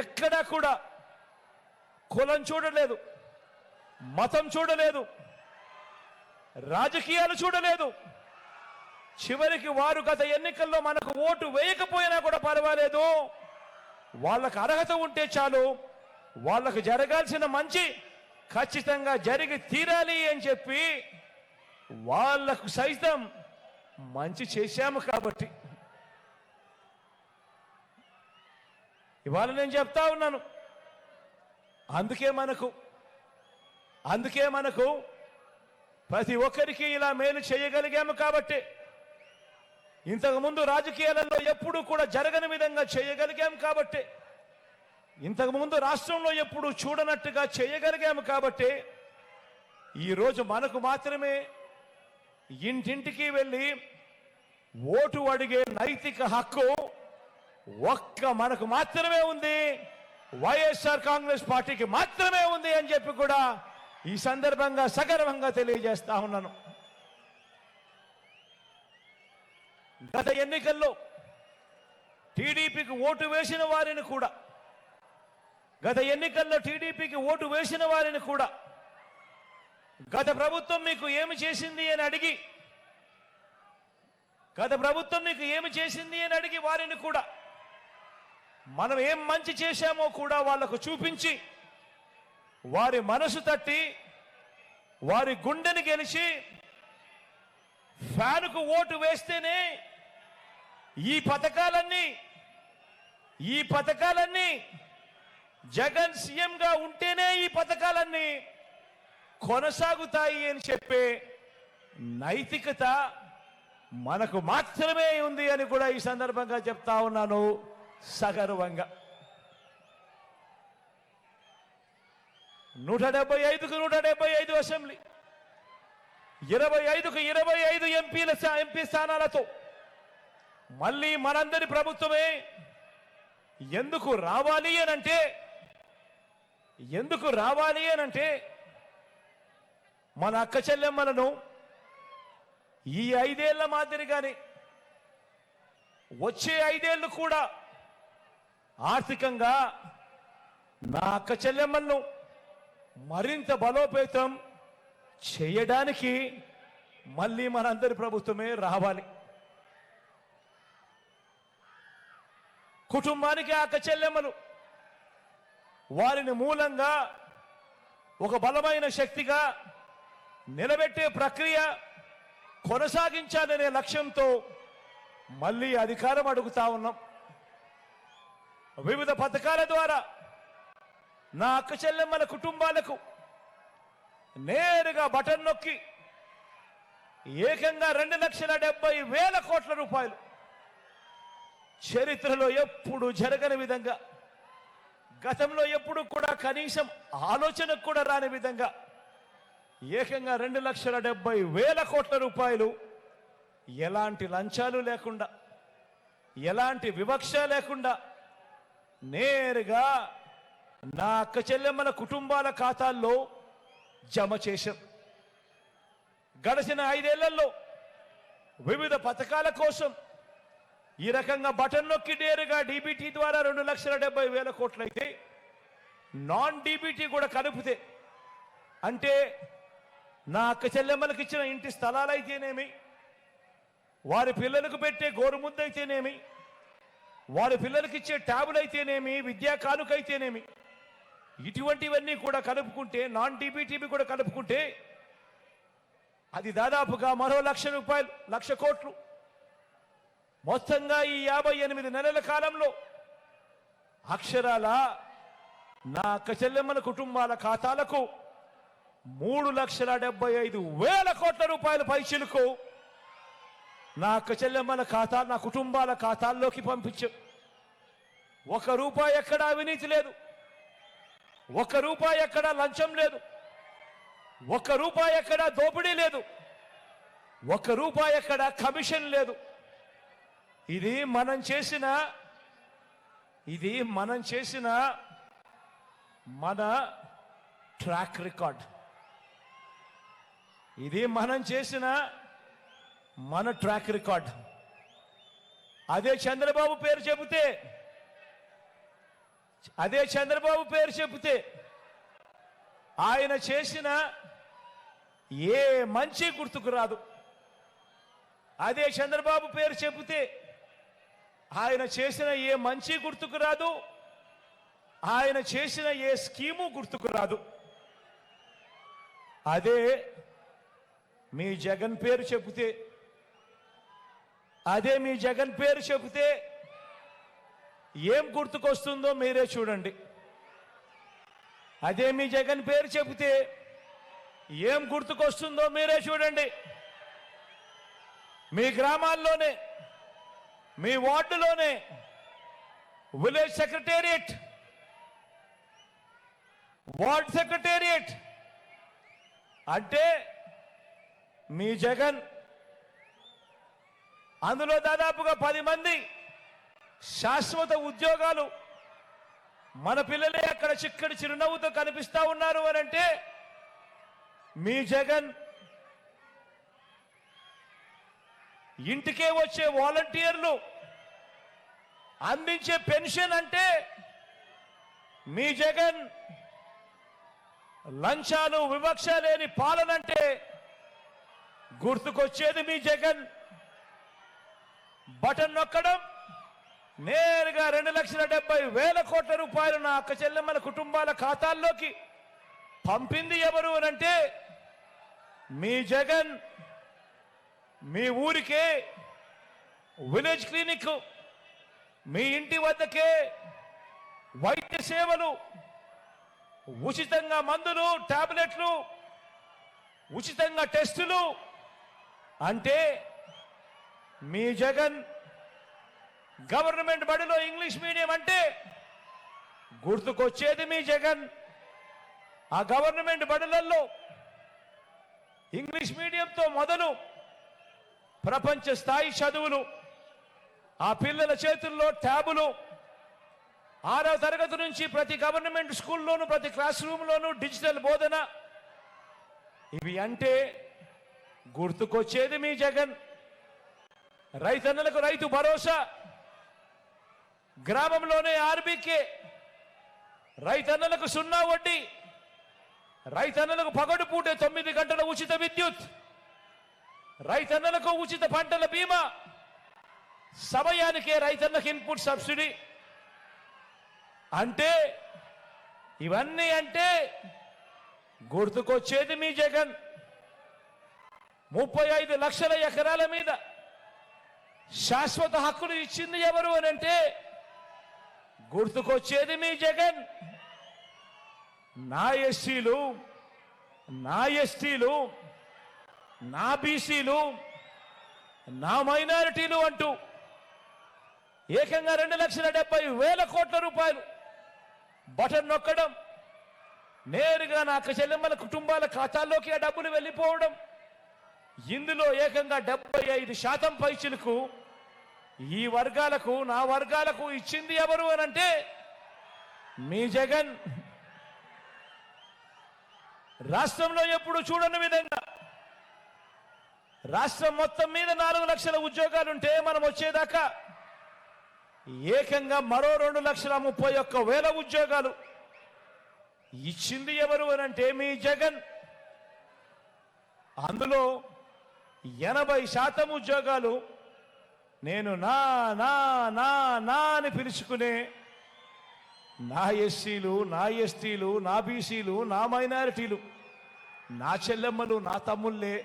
ఎక్కడా కూడా కులం చూడలేదు మతం చూడలేదు రాజకీయాలు చూడలేదు. చివరికి వారు గత ఎన్నికల్లో మనకు ఓటు వేయకపోయినా కూడా పర్వాలేదు. వాళ్ళకు అర్హత ఉంటే చాలు వాళ్ళకు జరగాల్సిన మంచి ఖచ్చితంగా జరిగి తీరాలి అని చెప్పి వాళ్ళకు సైతం మంచి చేశాము కాబట్టి ఇవాళ నేను చెప్తా ఉన్నాను. అందుకే మనకు అందుకే మనకు ప్రతి ఒక్కరికి ఇలా మేలు చేయగలిగాము కాబట్టి ఇంతకుముందు రాజకీయాలలో ఎప్పుడూ కూడా జరగని విధంగా చేయగలిగాం కాబట్టి ఇంతకుముందు రాష్ట్రంలో ఎప్పుడు చూడనట్టుగా చేయగలిగాము కాబట్టి ఈరోజు మనకు మాత్రమే ఇంటింటికి వెళ్ళి ఓటు అడిగే నైతిక హక్కు ఒక్క మనకు మాత్రమే ఉంది. వైఎస్ఆర్ కాంగ్రెస్ పార్టీకి మాత్రమే ఉంది అని చెప్పి కూడా ఈ సందర్భంగా సగర్వంగా తెలియజేస్తా ఉన్నాను. గత ఎన్నికల్లో టీడీపీకి ఓటు వేసిన వారిని కూడా గత ఎన్నికల్లో టీడీపీకి ఓటు వేసిన వారిని కూడా గత ప్రభుత్వం మీకు ఏమి చేసింది అని అడిగి గత ప్రభుత్వం మీకు ఏమి చేసింది అని అడిగి వారిని కూడా మనం ఏం మంచి చేశామో కూడా వాళ్ళకు చూపించి వారి మనసు తట్టి వారి గుండెని గెలిచి ఫ్యాన్కు ఓటు వేస్తేనే ఈ పథకాలన్నీ ఈ పథకాలన్నీ జగన్ సీఎంగా ఉంటేనే ఈ పథకాలన్నీ కొనసాగుతాయి అని చెప్పే నైతికత మనకు మాత్రమే ఉంది అని కూడా ఈ సందర్భంగా చెప్తా ఉన్నాను. సగర్వంగా. నూట డెబ్బై ఐదుకు నూట డెబ్బై ఐదు అసెంబ్లీ. ఇరవై ఐదుకు ఇరవై ఐదు ఎంపీల ఎంపీ స్థానాలతో. మళ్ళీ మనందరి ప్రభుత్వమే ఎందుకు రావాలి అనంటే ఎందుకు రావాలి అనంటే మన అక్క చెల్లెమ్మలను ఈ ఐదేళ్ళ మాదిరిగానే వచ్చే ఐదేళ్ళు కూడా ఆర్థికంగా నా అక్క చెల్లెమ్మలను మరింత బలోపేతం చేయడానికి మళ్ళీ మనందరి ప్రభుత్వమే రావాలి. కుటుంబానికి అక్క చెల్లెమ్మలు వారిని మూలంగా ఒక బలమైన శక్తిగా నిలబెట్టే ప్రక్రియ కొనసాగించాలనే లక్ష్యంతో మళ్ళీ అధికారం అడుగుతా ఉన్నాం. వివిధ పథకాల ద్వారా నా అక్క చెల్లెమ్మల కుటుంబాలకు నేరుగా బటన్ నొక్కి ఏకంగా రెండు లక్షల డెబ్బై వేల కోట్ల రూపాయలు చరిత్రలో ఎప్పుడు జరగని విధంగా గతంలో ఎప్పుడు కూడా కనీసం ఆలోచనకు కూడా రాని విధంగా ఏకంగా రెండు లక్షల డెబ్బై వేల కోట్ల రూపాయలు ఎలాంటి లంచాలు లేకుండా ఎలాంటి వివక్ష లేకుండా నేరుగా నా అక్క చెల్లెమ్మల కుటుంబాల ఖాతాల్లో జమ చేశాం. గడిచిన ఐదేళ్ళలో వివిధ పథకాల కోసం ఈ రకంగా బటన్ నొక్కి నేరుగా డీబీటీ ద్వారా రెండు లక్షల డెబ్బై వేల కోట్లయితే నాన్ డీబీటీ కూడా కలిపితే అంటే నా అక్క చెల్లెమ్మలకు ఇచ్చిన ఇంటి స్థలాలైతేనేమి వారి పిల్లలకు పెట్టే గోరుముద్దైతేనేమి వారి పిల్లలకి ఇచ్చే ట్యాబులు అయితేనేమి విద్యా కానుకైతేనేమి ఇటువంటివన్నీ కూడా కలుపుకుంటే నాన్ డీబీటీబీ కూడా కలుపుకుంటే అది దాదాపుగా మరో లక్ష రూపాయలు లక్ష కోట్లు. మొత్తంగా ఈ యాభై ఎనిమిది నెలల కాలంలో అక్షరాల నా అక్క చెల్లెమ్మల కుటుంబాల ఖాతాలకు మూడు లక్షల డెబ్బై ఐదు వేల కోట్ల రూపాయల పైచిలకు నా అక్క చెల్లెమ్మల ఖాతా నా కుటుంబాల ఖాతాల్లోకి పంపించు. ఒక రూపాయి ఎక్కడ అవినీతి లేదు. ఒక రూపాయి ఎక్కడ లంచం లేదు. ఒక రూపాయి ఎక్కడ దోపిడీ లేదు. ఒక రూపాయి ఎక్కడ కమిషన్ లేదు. ఇది మనం చేసిన ఇది మనం చేసిన మన ట్రాక్ రికార్డ్. ఇది మనం చేసిన మన ట్రాక్ రికార్డ్ అదే చంద్రబాబు పేరు చెబితే అదే చంద్రబాబు పేరు చెబితే ఆయన చేసిన ఏ మంచి గుర్తుకు రాదు. అదే చంద్రబాబు పేరు చెబితే ఆయన చేసిన ఏ మంచి గుర్తుకు రాదు ఆయన చేసిన ఏ స్కీము గుర్తుకు రాదు. అదే మీ జగన్ పేరు చెబితే అదే మీ జగన్ పేరు చెబితే ఏం గుర్తుకొస్తుందో మీరే చూడండి. అదే మీ జగన్ పేరు చెబితే ఏం గుర్తుకొస్తుందో మీరే చూడండి. మీ గ్రామాల్లోనే మీ వార్డులోనే విలేజ్ సెక్రటేరియట్ వార్డ్ సెక్రటేరియట్ అంటే మీ జగన్ అందులో దాదాపుగా పది మంది శాశ్వత ఉద్యోగాలు మన పిల్లలే అక్కడ చిక్కడి చిరునవ్వుతో కనిపిస్తా ఉన్నారు అని అంటే మీ జగన్ ఇంటికే వచ్చే వాలంటీర్లు అందించే పెన్షన్ అంటే మీ జగన్ లంచాలు వివక్ష లేని పాలన అంటే గుర్తుకొచ్చేది మీ జగన్. బటన్ నొక్కడం. నేరుగా రెండు లక్షల డెబ్బై వేల కోట్ల రూపాయలు నా అక్క చెల్లెమ్మల కుటుంబాల ఖాతాల్లోకి పంపింది ఎవరు అనంటే మీ జగన్ మీ ఊరికే విలేజ్ క్లినిక్ మీ ఇంటి వద్దకే వైద్య సేవలు ఉచితంగా మందులు టాబ్లెట్లు ఉచితంగా టెస్టులు అంటే మీ జగన్ గవర్నమెంట్ బడిలో ఇంగ్లీష్ మీడియం అంటే గుర్తుకొచ్చేది మీ జగన్. ఆ గవర్నమెంట్ బడులలో ఇంగ్లీష్ మీడియంతో మొదలు ప్రపంచ స్థాయి చదువులు ఆ పిల్లల చేతుల్లో ట్యాబులు ఆరో తరగతి నుంచి ప్రతి గవర్నమెంట్ స్కూల్లోనూ ప్రతి క్లాస్ రూమ్లోనూ డిజిటల్ బోధన. ఇవి అంటే గుర్తుకొచ్చేది మీ జగన్. రైతన్నలకు రైతు భరోసా. గ్రామంలోనే ఆర్బీకే. రైతన్నలకు సున్నా వడ్డీ. రైతన్నలకు పగడు పూటే తొమ్మిది గంటల ఉచిత విద్యుత్. రైతన్నలకు ఉచిత పంటల బీమా. సమయానికే రైతన్నకు ఇన్పుట్ సబ్సిడీ. అంటే ఇవన్నీ అంటే గుర్తుకొచ్చేది మీ జగన్. ముప్పై ఐదు లక్షల ఎకరాల మీద శాశ్వత హక్కులు ఇచ్చింది ఎవరు అని అంటే గుర్తుకొచ్చేది మీ జగన్. నా ఎస్సీలు నా ఎస్టీలు నా బీసీలు నా మైనారిటీలు అంటూ ఏకంగా రెండు లక్షల డెబ్బై వేల కోట్ల రూపాయలు బటన్ నొక్కడం నేరుగా నాకు చెల్లెమ్మల కుటుంబాల ఖాతాల్లోకి ఆ డబ్బులు వెళ్ళిపోవడం ఇందులో ఏకంగా డెబ్బై ఐదు శాతం పైచులకు ఈ వర్గాలకు నా వర్గాలకు ఇచ్చింది ఎవరు అని అంటే మీ జగన్. రాష్ట్రంలో ఎప్పుడు చూడని విధంగా రాష్ట్రం మొత్తం మీద నాలుగు లక్షల ఉద్యోగాలుంటే మనం వచ్చేదాకా ఏకంగా మరో రెండు లక్షల ముప్పై ఒక్క వేల ఉద్యోగాలు ఇచ్చింది ఎవరు అని అంటే మీ జగన్. అందులో ఎనభై శాతం ఉద్యోగాలు నేను నా నా నా నా అని పిలుచుకునే నా ఎస్సీలు నా ఎస్టీలు నా బీసీలు నా మైనారిటీలు నా చెల్లెమ్మలు నా తమ్ముళ్ళే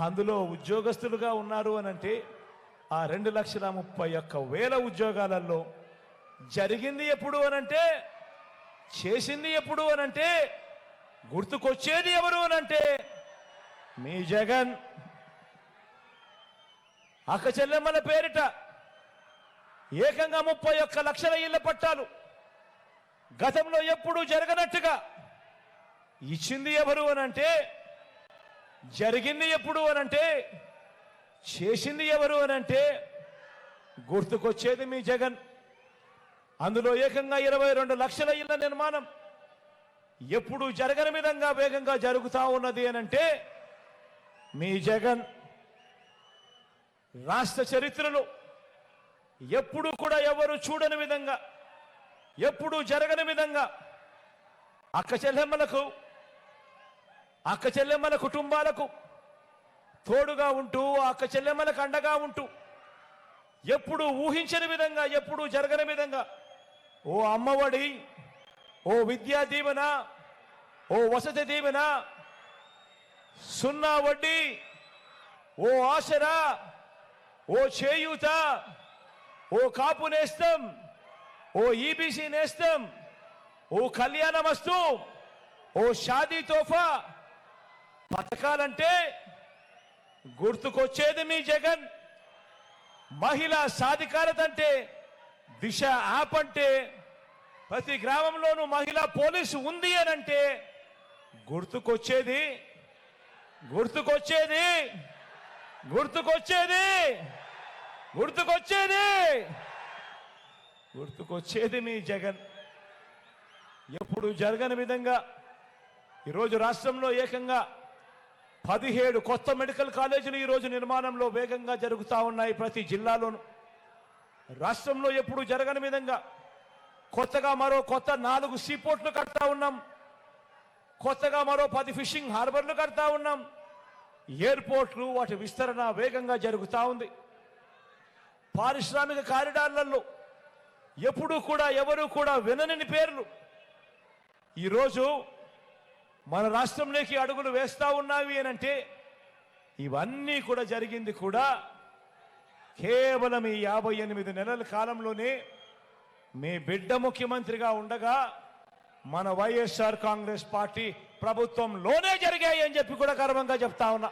అందులో ఉద్యోగస్తులుగా ఉన్నారు అని అంటే ఆ రెండు లక్షల ముప్పై ఒక్క వేల ఉద్యోగాలలో జరిగింది ఎప్పుడు అనంటే చేసింది ఎప్పుడు అనంటే గుర్తుకొచ్చేది ఎవరు అనంటే మీ జగన్. అక్క చెల్లెమ్మల పేరిట ఏకంగా ముప్పై ఒక్క లక్షల ఇళ్ళ పట్టాలు గతంలో ఎప్పుడూ జరగనట్టుగా ఇచ్చింది ఎవరు అనంటే జరిగింది ఎప్పుడు అనంటే చేసింది ఎవరు అనంటే గుర్తుకొచ్చేది మీ జగన్. అందులో ఏకంగా ఇరవై రెండు లక్షల ఇళ్ళ నిర్మాణం ఎప్పుడు జరగని విధంగా వేగంగా జరుగుతూ ఉన్నది అనంటే మీ జగన్ రాష్ట్ర చరిత్రలో ఎప్పుడు కూడా ఎవరు చూడని విధంగా ఎప్పుడూ జరగని విధంగా అక్క చెల్లెమ్మలకు అక్క చెల్లెమ్మల కుటుంబాలకు తోడుగా ఉంటూ అక్క చెల్లెమ్మలకు అండగా ఉంటూ ఎప్పుడు ఊహించని విధంగా ఎప్పుడు జరగని విధంగా ఓ అమ్మఒడి ఓ విద్యా దీవెన ఓ వసతి దీవెన సున్నా వడ్డీ ఓ ఆసరా ఓ చేయూత ఓ కాపు నేస్తం ఓ ఈబీసీ నేస్తం ఓ కళ్యాణమస్తు ఓ షాదీ తోఫా. పథకాలంటే గుర్తుకొచ్చేది మీ జగన్. మహిళా సాధికారత అంటే దిశ యాప్ అంటే ప్రతి గ్రామంలోనూ మహిళా పోలీసు ఉంది అని అంటే గుర్తుకొచ్చేది గుర్తుకొచ్చేది. గుర్తుకొచ్చేది? గుర్తుకొచ్చేది? గుర్తుకొచ్చేది మీ జగన్. ఎప్పుడు జరగని విధంగా ఈరోజు రాష్ట్రంలో ఏకంగా పదిహేడు కొత్త మెడికల్ కాలేజీలు ఈరోజు నిర్మాణంలో వేగంగా జరుగుతూ ఉన్నాయి ప్రతి జిల్లాలోనూ. రాష్ట్రంలో ఎప్పుడు జరగని విధంగా కొత్తగా మరో కొత్త నాలుగు సీపోర్ట్లు కడతా ఉన్నాం. కొత్తగా మరో పది ఫిషింగ్ హార్బర్లు కడతా ఉన్నాం. ఎయిర్పోర్ట్లు వాటి విస్తరణ వేగంగా జరుగుతూ ఉంది. పారిశ్రామిక కారిడార్లలో ఎప్పుడూ కూడా ఎవరు కూడా వినని పేర్లు. ఈరోజు మన రాష్ట్రంలోకి అడుగులు వేస్తూ ఉన్నావి అని అంటే ఇవన్నీ కూడా జరిగింది కూడా కేవలం ఈ యాభై ఎనిమిది నెలల కాలంలోనే. మీ బిడ్డ ముఖ్యమంత్రిగా ఉండగా మన వైఎస్ఆర్ కాంగ్రెస్ పార్టీ ప్రభుత్వంలోనే జరిగాయి అని చెప్పి కూడా గర్వంగా చెప్తా ఉన్నా.